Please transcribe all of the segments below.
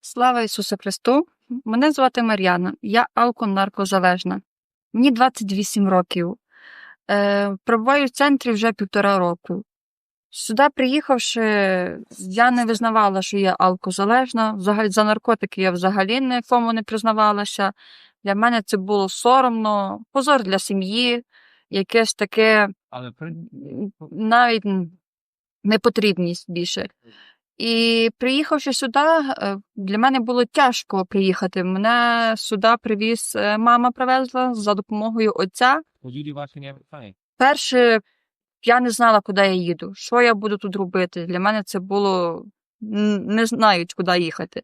Слава Ісусу Христу! Мене звати Мар'яна, я алконаркозалежна. Мені 28 років. Е, перебуваю в центрі вже півтора року. Сюди приїхавши, я не визнавала, що я алкозалежна. Взагалі, за наркотики я взагалі нікому не признавалася. Для мене це було соромно, позор для сім'ї, якесь таке Але навіть непотрібність більше. І приїхавши сюди, е, для мене було тяжко приїхати. Мене сюди привіз, е, мама привезла за допомогою отця. Перше, я не знала, куди я їду, що я буду тут робити. Для мене це було не знають, куди їхати.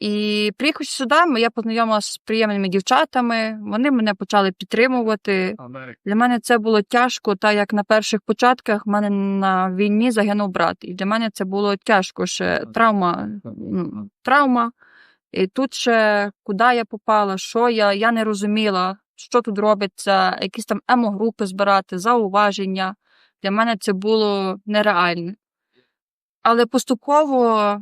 І приїхавши сюди, я познайомилася з приємними дівчатами. Вони мене почали підтримувати. Америка. Для мене це було тяжко, так як на перших початках в мене на війні загинув брат. І для мене це було тяжко ще травма. ну, травма. І тут ще куди я попала, що я, я не розуміла, що тут робиться, якісь там емогрупи збирати, зауваження. Для мене це було нереально. Але поступово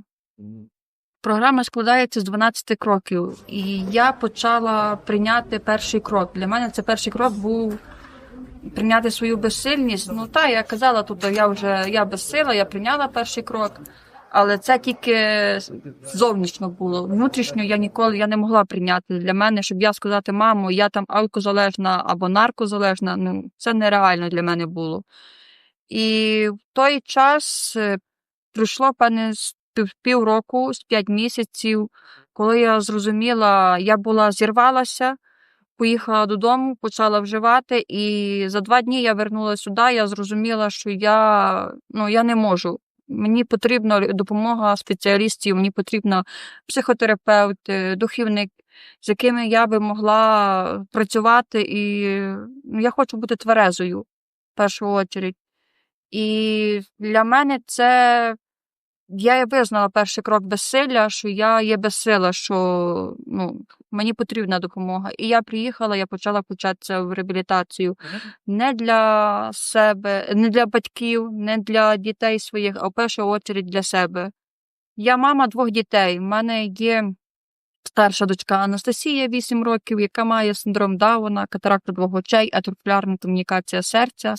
програма складається з 12 кроків, і я почала прийняти перший крок. Для мене це перший крок був прийняти свою безсильність. Ну так, я казала, тут я вже я безсила, я прийняла перший крок. Але це тільки зовнішньо було. Внутрішньо я ніколи я не могла прийняти для мене, щоб я сказати, мамо, я там алкозалежна або наркозалежна. Ну це нереально для мене було. І в той час е, пройшло певне півроку, з п'ять місяців, коли я зрозуміла, я була зірвалася, поїхала додому, почала вживати, і за два дні я вернулася сюди. Я зрозуміла, що я, ну, я не можу. Мені потрібна допомога спеціалістів, мені потрібна психотерапевт, е, духовник, з якими я би могла працювати, і ну, я хочу бути тверезою в першу очередь. І для мене це я визнала перший крок безсилля, що я є безсила, що ну, мені потрібна допомога. І я приїхала, я почала включатися в реабілітацію не для себе, не для батьків, не для дітей своїх, а в першу очередь для себе. Я мама двох дітей. У мене є старша дочка Анастасія, 8 років, яка має синдром Дауна, катаракту двох очей, атрофулярна комунікація серця.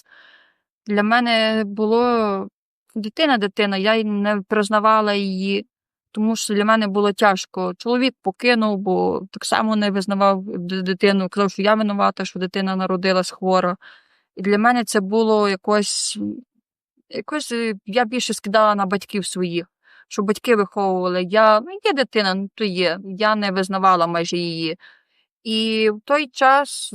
Для мене було дитина, дитина, я не признавала її, тому що для мене було тяжко. Чоловік покинув, бо так само не визнавав дитину, казав, що я винувата, що дитина народилась хвора. І для мене це було якось, якось е, я більше скидала на батьків своїх, що батьки виховували. Я, ну, є дитина, ну то є. Я не визнавала майже її. І в той час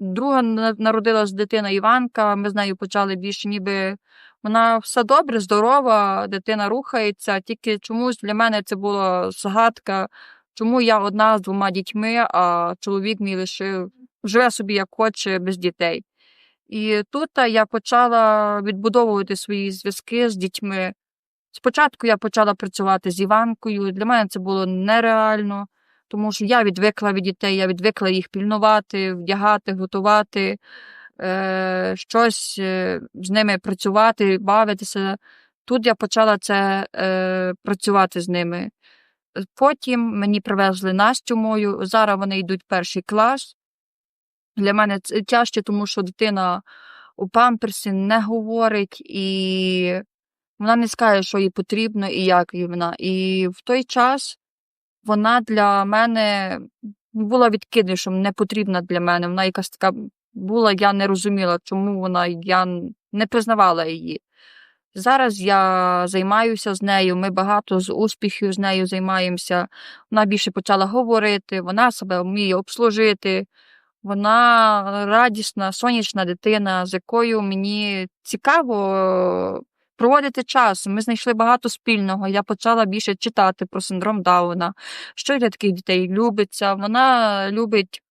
друга на- народилась дитина Іванка, ми з нею почали більше ніби вона все добре, здорова, дитина рухається. Тільки чомусь для мене це була загадка, чому я одна з двома дітьми, а чоловік мій лишив живе собі як хоче без дітей. І тут я почала відбудовувати свої зв'язки з дітьми. Спочатку я почала працювати з Іванкою. Для мене це було нереально, тому що я відвикла від дітей, я відвикла їх пільнувати, вдягати, готувати, е, щось е, з ними працювати, бавитися. Тут я почала це е, працювати з ними. Потім мені привезли Настю мою. Зараз вони йдуть перший клас. Для мене це тяжче, тому що дитина у памперсі не говорить, і вона не скаже, що їй потрібно і як їй вона. І в той час вона для мене була відкиднішом, не потрібна для мене. Вона якась така була, я не розуміла, чому вона, я не признавала її. Зараз я займаюся з нею, ми багато з успіхів з нею займаємося. Вона більше почала говорити, вона себе вміє обслужити. Вона радісна, сонячна дитина, з якою мені цікаво проводити час. Ми знайшли багато спільного. Я почала більше читати про синдром Дауна, що для таких дітей любиться. Вона любить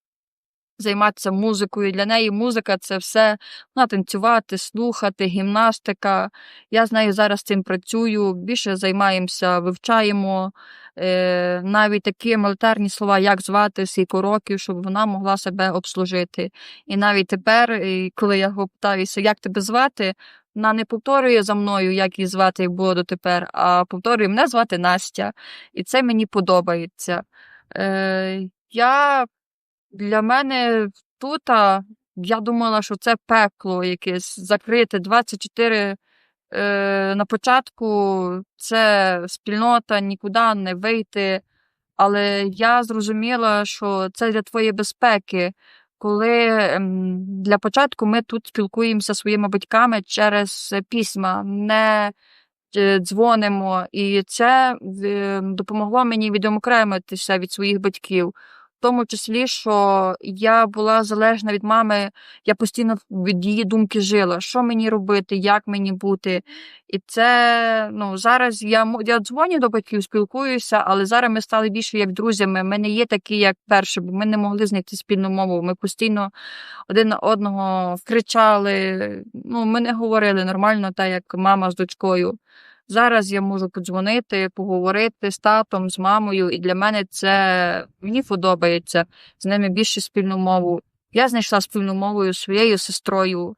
займатися музикою. Для неї музика це все вона танцювати, слухати, гімнастика. Я з нею зараз цим працюю. Більше займаємося, вивчаємо е, навіть такі елементарні слова, як звати скільки років, щоб вона могла себе обслужити. І навіть тепер, коли я питаюся, як тебе звати, Вона не повторює за мною, як її звати, як було дотепер, а повторює, мене звати Настя, і це мені подобається. Е, я для мене тут, я думала, що це пекло якесь закрите 24 е, на початку це спільнота, нікуди не вийти. Але я зрозуміла, що це для твоєї безпеки, коли ем, для початку ми тут спілкуємося зі своїми батьками через письма, не е, дзвонимо. І це е, допомогло мені відокремитися від своїх батьків. Тому числі, що я була залежна від мами, я постійно від її думки жила, що мені робити, як мені бути. І це ну, зараз я, я дзвоню до батьків, спілкуюся, але зараз ми стали більше як друзями. Ми не є такі, як перше, бо ми не могли знайти спільну мову. Ми постійно один на одного кричали. Ну, ми не говорили нормально, так як мама з дочкою. Зараз я можу подзвонити, поговорити з татом, з мамою, і для мене це мені подобається з ними більше спільну мову. Я знайшла спільну мову з своєю сестрою.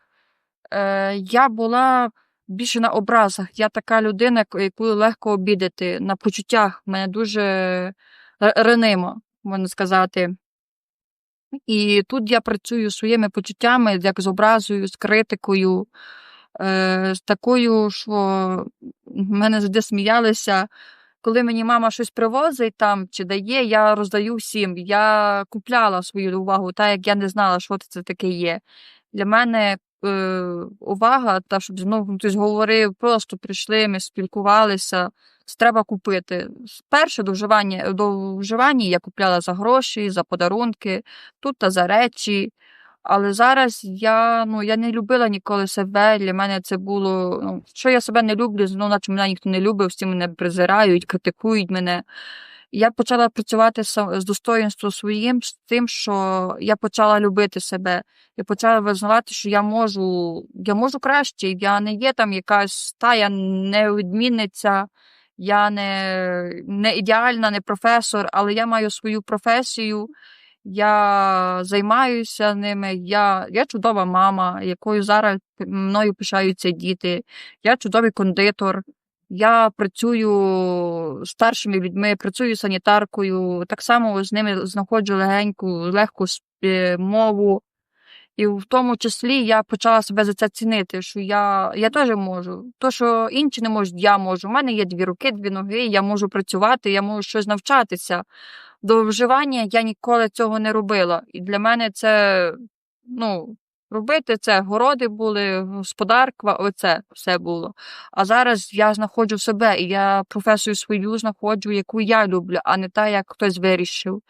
Е, я була більше на образах. Я така людина, яку- легко обідати на почуттях. Мене дуже р- ранима, можна сказати. І тут я працюю своїми почуттями, як з образою, з критикою, е, такою, що мене завжди сміялися. Коли мені мама щось привозить там чи дає, я роздаю всім. Я купляла свою увагу, так як я не знала, що це таке є. Для мене е, увага, та щоб знову хтось говорив, просто прийшли, ми спілкувалися. Це треба купити. Перше до вживання, до вживання я купляла за гроші, за подарунки, тут та за речі. Але зараз я, ну, я не любила ніколи себе. Для мене це було. Ну, що я себе не люблю, ну, наче мене ніхто не любив, всі мене презирають, критикують мене. Я почала працювати з достоїнством своїм, з тим, що я почала любити себе. Я почала визнавати, що я можу, я можу краще. Я не є там якась та, я не відмінниця, я не, не ідеальна, не професор, але я маю свою професію. Я займаюся ними. Я, я чудова мама, якою зараз мною пишаються діти. Я чудовий кондитор. Я працюю з старшими людьми, працюю санітаркою. Так само з ними знаходжу легеньку, легку мову. І в тому числі я почала себе за це цінити, що я, я теж можу. То, що інші не можуть, я можу. У мене є дві руки, дві ноги, я можу працювати, я можу щось навчатися. До вживання я ніколи цього не робила. І для мене це, ну, робити це городи були, господарква, оце все було. А зараз я знаходжу себе, і я професію свою знаходжу, яку я люблю, а не та, як хтось вирішив.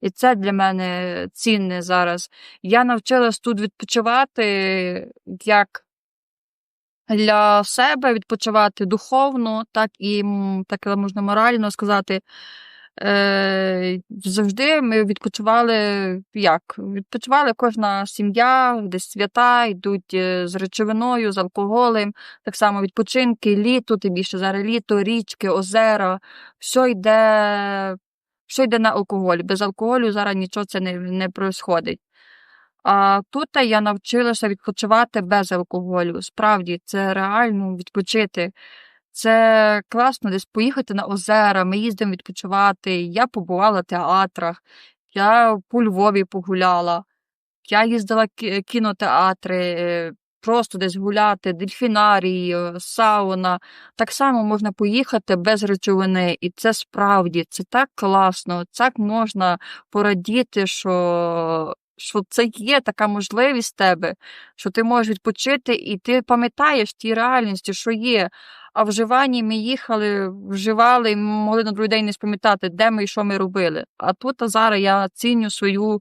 І це для мене цінне зараз. Я навчилась тут відпочивати як для себе відпочивати духовно, так і так можна морально сказати. Е, завжди ми відпочивали як? Відпочивали кожна сім'я, десь свята, йдуть е, з речовиною, з алкоголем, так само відпочинки, літо, тим більше зараз літо, річки, озера, все йде, все йде на алкоголь. Без алкоголю зараз нічого це не, не происходить. А тут я навчилася відпочивати без алкоголю. Справді, це реально відпочити. Це класно десь поїхати на озера, ми їздимо відпочивати. Я побувала в театрах, я по Львові погуляла, я їздила кінотеатри, просто десь гуляти, дельфінарії, сауна. Так само можна поїхати без речовини, і це справді це так класно, так можна порадіти, що, що це є така можливість тебе, що ти можеш відпочити, і ти пам'ятаєш ті реальності, що є. А в вживанні ми їхали, вживали, і могли на другий день не спам'ятати, де ми і що ми робили. А тут а зараз я ціню свою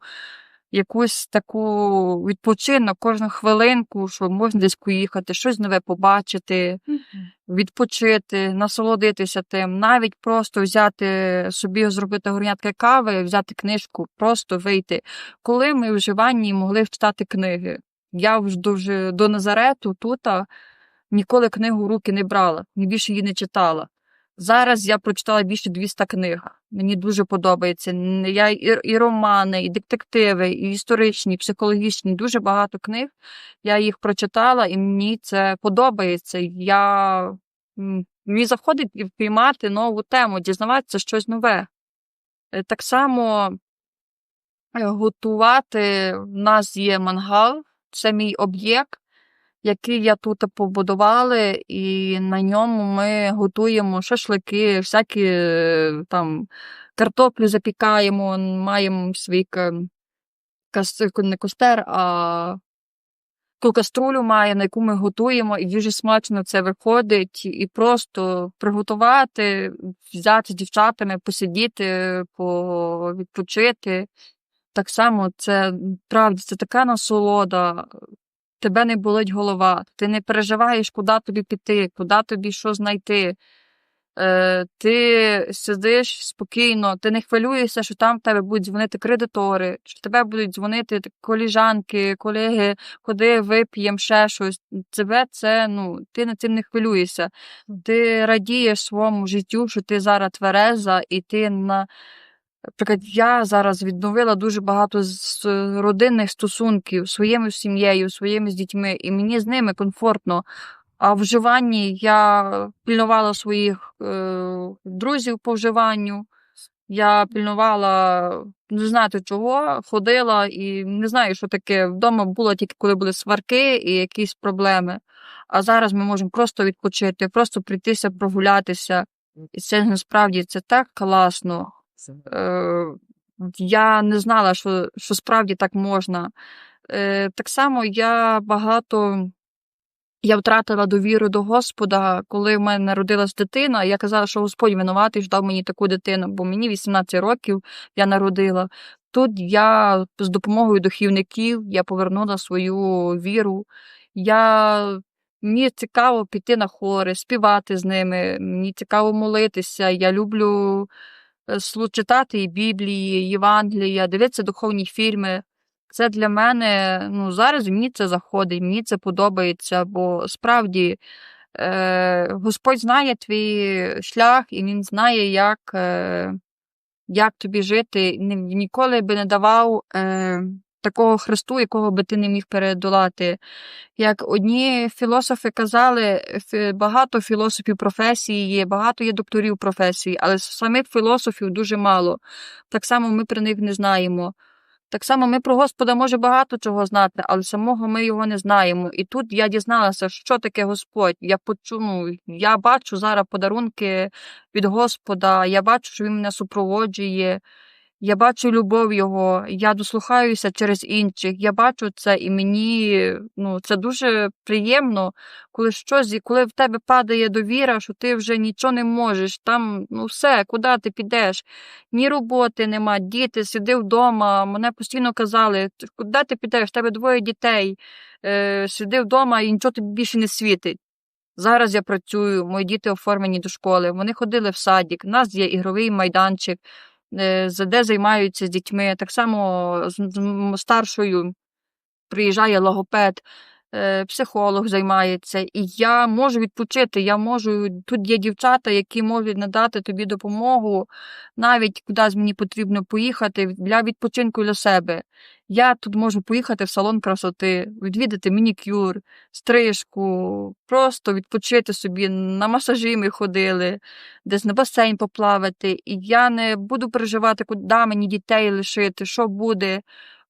якусь таку відпочинок кожну хвилинку, що можна десь поїхати, щось нове побачити, відпочити, насолодитися тим, навіть просто взяти собі, зробити горнятки кави, взяти книжку, просто вийти. Коли ми в вживанні могли читати книги. Я вже до, Назарету тут а, ніколи книгу в руки не брала, ні більше її не читала. Зараз я прочитала більше 200 книг. Мені дуже подобається. Я і, романи, і детективи, і історичні, і психологічні, дуже багато книг. Я їх прочитала, і мені це подобається. Я мені заходить впіймати нову тему, дізнаватися щось нове. Е, Так само е, готувати. У нас є мангал, це мій об'єкт, який я тут побудували, і на ньому ми готуємо шашлики, всякі е, там картоплю запікаємо, маємо свій ка- кас- не костер, а таку каструлю має, на яку ми готуємо, і дуже смачно це виходить. І просто приготувати, взяти з дівчатами, посидіти, по- відпочити. Так само це правда, це така насолода. Тебе не болить голова, ти не переживаєш, куди тобі піти, куди тобі що знайти. Е, ти сидиш спокійно, ти не хвилюєшся, що там в тебе будуть дзвонити кредитори, що тебе будуть дзвонити коліжанки, колеги, ходи, вип'єм ще щось. Тебе це, ну, ти над цим не хвилюєшся. Ти радієш своєму життю, що ти зараз твереза, і ти на. Наприклад, я зараз відновила дуже багато з родинних стосунків своєю сім'єю, своїми з дітьми, і мені з ними комфортно. А в вживанні я пільнувала своїх е, друзів по вживанню. Я пільнувала, не знати чого, ходила і не знаю, що таке. Вдома було тільки коли були сварки і якісь проблеми. А зараз ми можемо просто відпочити, просто прийтися, прогулятися. І це насправді це так класно. Е, я не знала, що, що справді так можна. Е, так само я багато. Я втратила довіру до Господа, коли в мене народилась дитина. Я казала, що Господь винуватий ждав мені таку дитину, бо мені 18 років я народила. Тут я з допомогою духівників я повернула свою віру. Я, мені цікаво піти на хори, співати з ними, мені цікаво молитися. Я люблю читати і Біблії, Євангелія, дивитися духовні фільми. Це для мене, ну, зараз мені це заходить, мені це подобається, бо справді е, Господь знає твій шлях, і Він знає, як, е, як тобі жити. Ні- Ніколи би не давав е, такого Христу, якого би ти не міг передолати. Як одні філософи казали, багато філософів професії є, багато є докторів професії, але самих філософів дуже мало. Так само ми про них не знаємо. Так само ми про Господа може багато чого знати, але самого ми його не знаємо. І тут я дізналася, що таке Господь. Я почу, ну, я бачу зараз подарунки від Господа, я бачу, що він мене супроводжує. Я бачу любов його, я дослухаюся через інших. Я бачу це, і мені ну, це дуже приємно, коли щось, коли в тебе падає довіра, що ти вже нічого не можеш. Там ну все, куди ти підеш? Ні роботи нема, діти, сиди вдома. Мене постійно казали, куди ти підеш? В тебе двоє дітей, е, сиди вдома і нічого тобі більше не світить. Зараз я працюю, мої діти оформлені до школи, вони ходили в садик, у нас є ігровий майданчик, де займаються з дітьми. Так само з, старшою приїжджає логопед, е, психолог займається, і я можу відпочити. Я можу. Тут є дівчата, які можуть надати тобі допомогу, навіть кудись мені потрібно поїхати для відпочинку для себе. Я тут можу поїхати в салон красоти, відвідати манікюр, стрижку, просто відпочити собі. На масажі ми ходили, десь на басейн поплавати. І я не буду переживати, куди мені дітей лишити, що буде,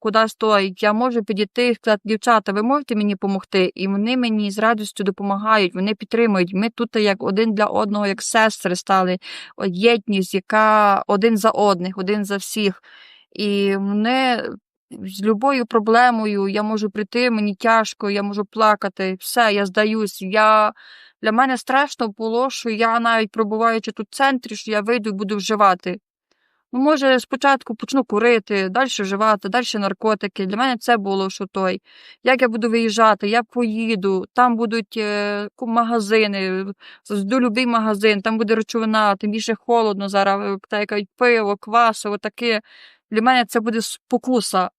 куди стоїть. Я можу підійти і сказати, дівчата, ви можете мені допомогти? І вони мені з радістю допомагають, вони підтримують. Ми тут як один для одного, як сестри стали, єдність, яка один за одних, один за всіх. І мене з любою проблемою я можу прийти, мені тяжко, я можу плакати, все, я здаюсь. Я... Для мене страшно було, що я навіть пробуваючи тут в центрі, що я вийду і буду вживати. Ну, може, спочатку почну курити, далі вживати, далі наркотики. Для мене це було що той. Як я буду виїжджати, я поїду, там будуть е, магазини, зайду любий магазин, там буде речовина, тим більше холодно зараз, е, та яка пиво, квас, отаке. Для мене це буде спокуса.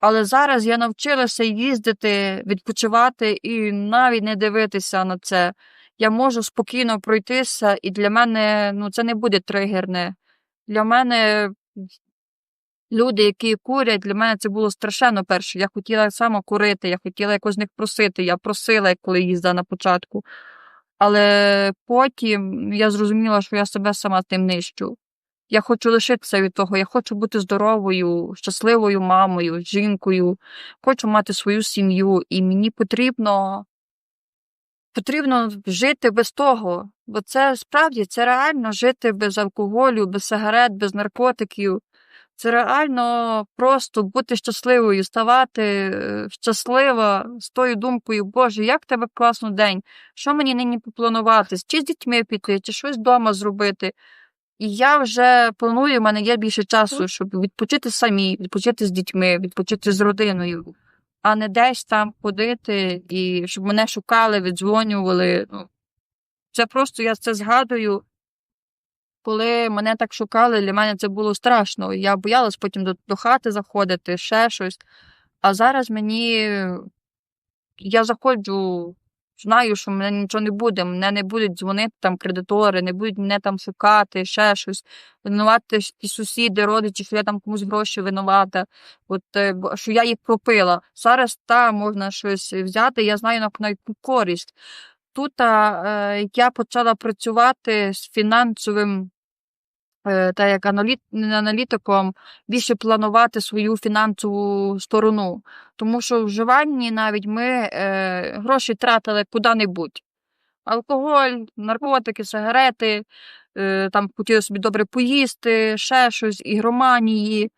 Але зараз я навчилася їздити, відпочивати і навіть не дивитися на це. Я можу спокійно пройтися, і для мене ну, це не буде тригерне. Для мене люди, які курять, для мене це було страшенно перше. Я хотіла сама курити, я хотіла якось з них просити. Я просила, коли їздила на початку. Але потім я зрозуміла, що я себе сама тим нищу. Я хочу лишитися від того, я хочу бути здоровою, щасливою мамою, жінкою, хочу мати свою сім'ю, і мені потрібно потрібно жити без того. Бо це справді це реально жити без алкоголю, без сигарет, без наркотиків. Це реально просто бути щасливою, ставати е, щаслива з тою думкою, Боже, як в тебе класно день, що мені нині попланувати, чи з дітьми піти, чи щось вдома зробити. І я вже планую, в мене є більше часу, щоб відпочити самі, відпочити з дітьми, відпочити з родиною, а не десь там ходити і щоб мене шукали, віддзвонювали. Ну, Це просто я це згадую. Коли мене так шукали, для мене це було страшно. Я боялась потім до, до хати заходити, ще щось. А зараз мені я заходжу, знаю, що мене нічого не буде, мене не будуть дзвонити там кредитори, не будуть мене там шукати, ще щось, винувати ті сусіди, родичі, що я там комусь гроші винувата, от, е, що я їх пропила. Зараз та можна щось взяти, я знаю на, на користь. Тут а, е, я почала працювати з фінансовим, та як аналіт, аналітиком, більше планувати свою фінансову сторону. Тому що в вживанні навіть ми е, гроші тратили куди-небудь. Алкоголь, наркотики, сигарети, е, там хотіли собі добре поїсти, ще щось, ігроманії.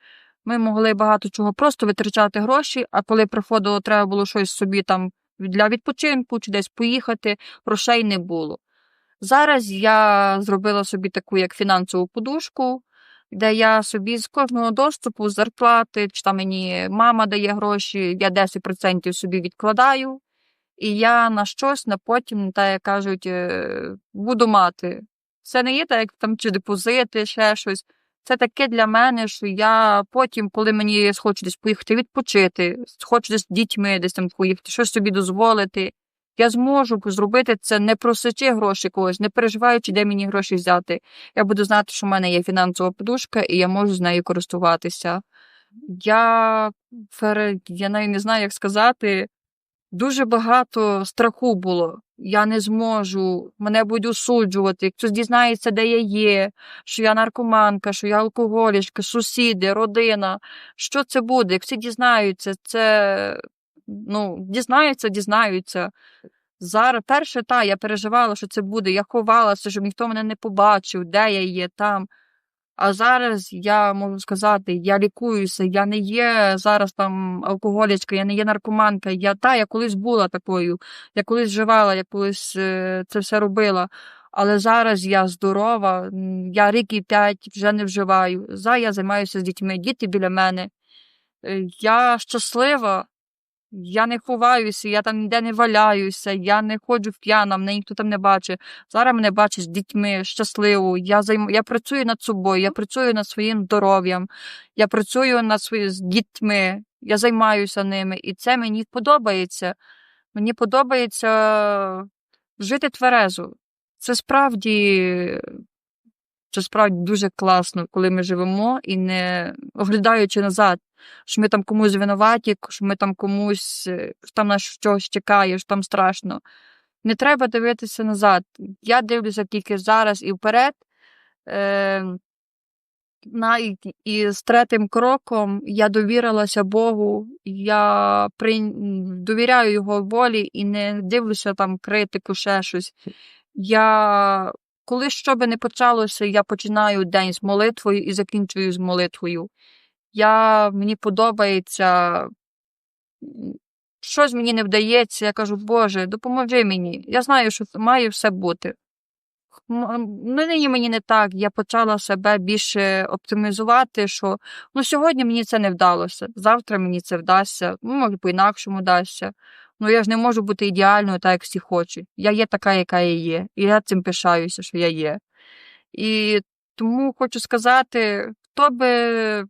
Ми могли багато чого просто витрачати гроші, а коли приходило, треба було щось собі там для відпочинку чи десь поїхати, грошей не було. Зараз я зробила собі таку як фінансову подушку, де я собі з кожного доступу, зарплати, чи там мені мама дає гроші, я 10% собі відкладаю, і я на щось на потім, так як кажуть, е, буду мати. Це не є так, як там чи депозити, ще щось. Це таке для мене, що я потім, коли мені схочу десь поїхати відпочити, хочу десь з дітьми десь там поїхати, щось собі дозволити. Я зможу зробити це не просячи гроші когось, не переживаючи, де мені гроші взяти. Я буду знати, що в мене є фінансова подушка, і я можу з нею користуватися. Я, я навіть не знаю, як сказати. Дуже багато страху було. Я не зможу, мене будуть осуджувати. Хтось дізнається, де я є, що я наркоманка, що я алкоголічка, сусіди, родина. Що це буде? Як всі дізнаються, це ну, дізнаються, дізнаються. Зараз перше, та, я переживала, що це буде. Я ховалася, щоб ніхто мене не побачив, де я є там. А зараз я можу сказати, я лікуюся, я не є зараз там алкоголічка, я не є наркоманка. Я та, я колись була такою, я колись вживала, я колись е, це все робила. Але зараз я здорова, я рік і п'ять вже не вживаю. За я займаюся з дітьми, діти біля мене. Е, Я щаслива, я не ховаюся, я там ніде не валяюся, я не ходжу в п'яна, мене ніхто там не бачить. Зараз мене бачить з дітьми щасливо. Я займ... я працюю над собою, я працюю над своїм здоров'ям, я працюю над свої... з дітьми, я займаюся ними, і це мені подобається. Мені подобається жити тверезо. Це справді. Це справді дуже класно, коли ми живемо і не оглядаючи назад, що ми там комусь винуваті, що ми там комусь е, що там нас щось чекає, що там страшно. Не треба дивитися назад. Я дивлюся тільки зараз і вперед. Е, навіть і з третім кроком я довірилася Богу, я при... довіряю його волі і не дивлюся там критику, ще щось. Я коли що би не почалося, я починаю день з молитвою і закінчую з молитвою. Я, мені подобається, щось мені не вдається, я кажу, Боже, допоможи мені. Я знаю, що має все бути. Ну, нині мені не так. Я почала себе більше оптимізувати, що ну, сьогодні мені це не вдалося, завтра мені це вдасться, ну, може, по-інакшому вдасться. Ну, я ж не можу бути ідеальною, так як всі хочуть. Я є така, яка я є. І я цим пишаюся, що я є. І тому хочу сказати, хто би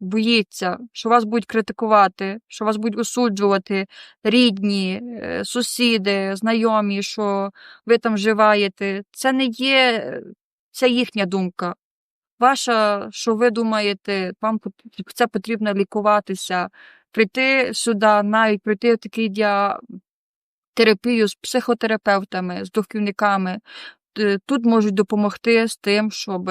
боїться, що вас будуть критикувати, що вас будуть осуджувати рідні, е, сусіди, знайомі, що ви там вживаєте, це не є це їхня думка. ваша, що ви думаєте, вам це потрібно лікуватися, прийти сюди, навіть прийти в такий діа... терапію з психотерапевтами, з духовниками. Тут можуть допомогти з тим, щоб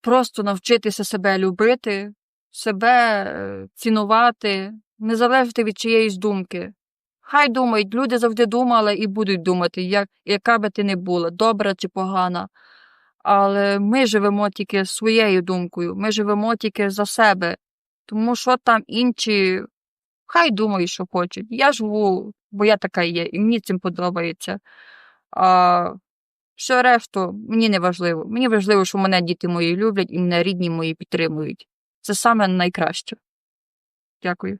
просто навчитися себе любити, себе е, цінувати, не залежати від чиєїсь думки. Хай думають, люди завжди думали і будуть думати, як, яка би ти не була, добра чи погана. Але ми живемо тільки своєю думкою, ми живемо тільки за себе. Тому що там інші, хай думають, що хочуть. Я живу, бо я така є, і мені цим подобається. А все решту мені не важливо. Мені важливо, що мене діти мої люблять і мене рідні мої підтримують. Це саме найкраще. Дякую.